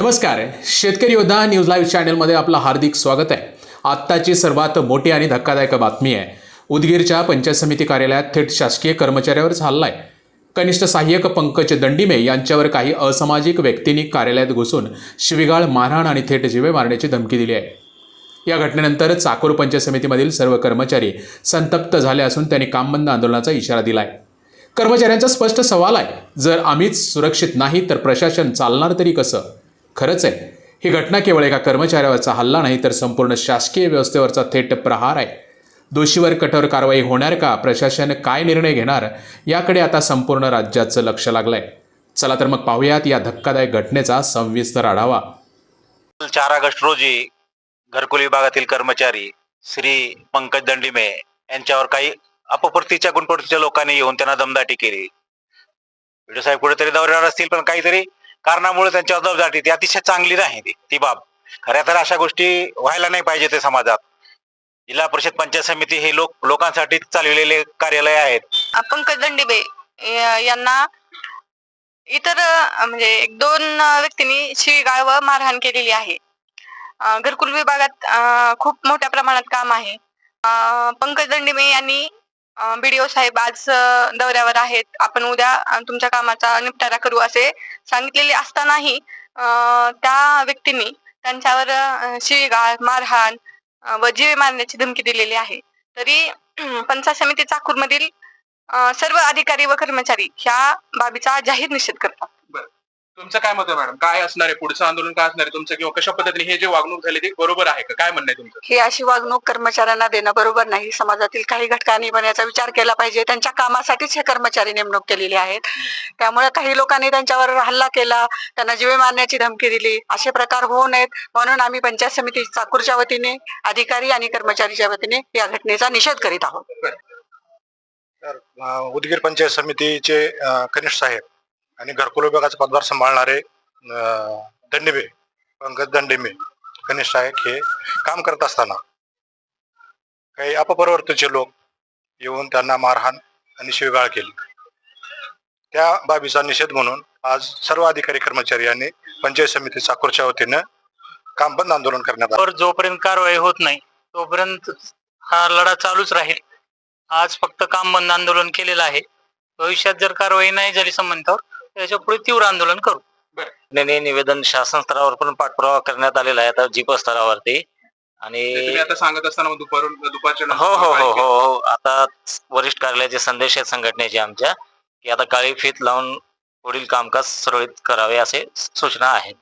नमस्कार. शेतकरी योद्धा न्यूज लाईव्ह चॅनलमध्ये आपलं हार्दिक स्वागत आहे. आत्ताची सर्वात मोठी आणि धक्कादायक बातमी आहे. उदगीरच्या पंचायत समिती कार्यालयात थेट शासकीय कर्मचाऱ्यावरच हल्ला आहे कनिष्ठ सहाय्यक पंकज दंडीमे यांच्यावर काही असामाजिक व्यक्तींनी कार्यालयात घुसून शिविगाळ मारहाण आणि थेट जीवे मारण्याची धमकी दिली आहे. या घटनेनंतर चाकूर पंचायत समितीमधील सर्व कर्मचारी संतप्त झाले असून त्यांनी कामबंद आंदोलनाचा इशारा दिला आहे कर्मचाऱ्यांचा स्पष्ट सवाल आहे. जर आम्हीच सुरक्षित नाही तर प्रशासन चालणार तरी कसं? खरंच आहे. ही घटना केवळ एका कर्मचाऱ्यावरचा हल्ला नाही तर संपूर्ण शासकीय व्यवस्थेवरचा थेट प्रहार आहे. दोषीवर कठोर कारवाई होणार का? प्रशासन काय निर्णय घेणार? याकडे आता संपूर्ण राज्याचं लक्ष लागलंय. चला तर मग पाहूयात या धक्कादायक घटनेचा सविस्तर आढावा. चार ऑगस्ट रोजी घरकुल विभागातील कर्मचारी श्री पंकज दंडिमे यांच्यावर काही अपप्रतीच्या गुणपडतीच्या लोकांनी येऊन त्यांना दमदाटी केली. साहेब कुठेतरी दौऱ्यावर असतील पण काहीतरी कारणामुळे त्यांच्यावर दमदाटी ती अतिशय चांगली नाही ती ती बाब. खऱ्या तर अशा गोष्टी व्हायला नाही पाहिजे ते समाजात. जिल्हा परिषद पंचायत समिती हे लोक लोकांसाठी चालविलेले कार्यालय आहेत. पंकज दंडीबे यांना इतर म्हणजे एक दोन व्यक्तींनी शिवीगाळ व मारहाण केलेली आहे. घरकुल विभागात खूप मोठ्या प्रमाणात काम आहे. पंकज दंडिमे यांनी बीडीओ साहेब आज दौऱ्यावर आहेत. आपण उद्या तुमच्या कामाचा निपटारा करू असे सांगितलेले असतानाही त्या व्यक्तींनी त्यांच्यावर शिवीगाळ मारहाण व जीवे मारण्याची धमकी दिलेली आहे. तरी पंचायत समिती चाकूरमधील सर्व अधिकारी व कर्मचारी ह्या बाबीचा जाहीर निषेध करतात. तुमचं काय मत आहे मॅडम? काय असणार आहे? पुढचं आंदोलन काय असणार आहे? तुमचं किंवा कशा पद्धतीने हे जे वागणूक झाली ती बरोबर आहे का? काय म्हणणं आहे तुमचं? ही अशी वागणूक कर्मचाऱ्यांना देणं बरोबर नाही. समाजातील काही घटकांनी पण याचा विचार केला पाहिजे. त्यांच्या कामासाठीच हे कर्मचारी नेमणूक केलेली आहेत. त्यामुळे काही लोकांनी त्यांच्यावर हल्ला केला. त्यांना जीवे मारण्याची धमकी दिली. असे प्रकार होऊ नयेत. म्हणून आम्ही पंचायत समिती चाकूरच्या वतीने अधिकारी आणि कर्मचारीच्या वतीने या घटनेचा निषेध करीत आहोत. उदगीर पंचायत समितीचे कनिष्ठ साहेब आणि घरकुल विभागाचा पदभार सांभाळणारे दंडिबे पंकज दंडिबे कनिष्ठ नायक हे काम करत असताना काही अपप्रवर्तनचे लोक येऊन त्यांना मारहाण आणि शिवगाळ केली. त्या बाबीचा निषेध म्हणून आज सर्व अधिकारी कर्मचारी यांनी पंचायत समिती चाकूरच्या वतीनं काम बंद आंदोलन करण्यात आलं. जोपर्यंत कारवाई होत नाही तोपर्यंत हा लढा चालूच राहील. आज फक्त काम बंद आंदोलन केलेलं आहे. भविष्यात जर कारवाई नाही झाली संबंधावर त्याच्या पुढे तीव्र आंदोलन करू. त्याने निवेदन शासन स्तरावर पण पाठपुरावा करण्यात आलेला आहे आता जीप स्तरावरती. आणि आता सांगत असताना दुपारून दुपारच्या हो हो हो? हो हो. आता वरिष्ठ कार्यालयाचे संदेश आहेत संघटनेचे आमच्या की आता काळी फीत लावून पुढील कामकाज सुरळीत करावे असे सूचना आहेत.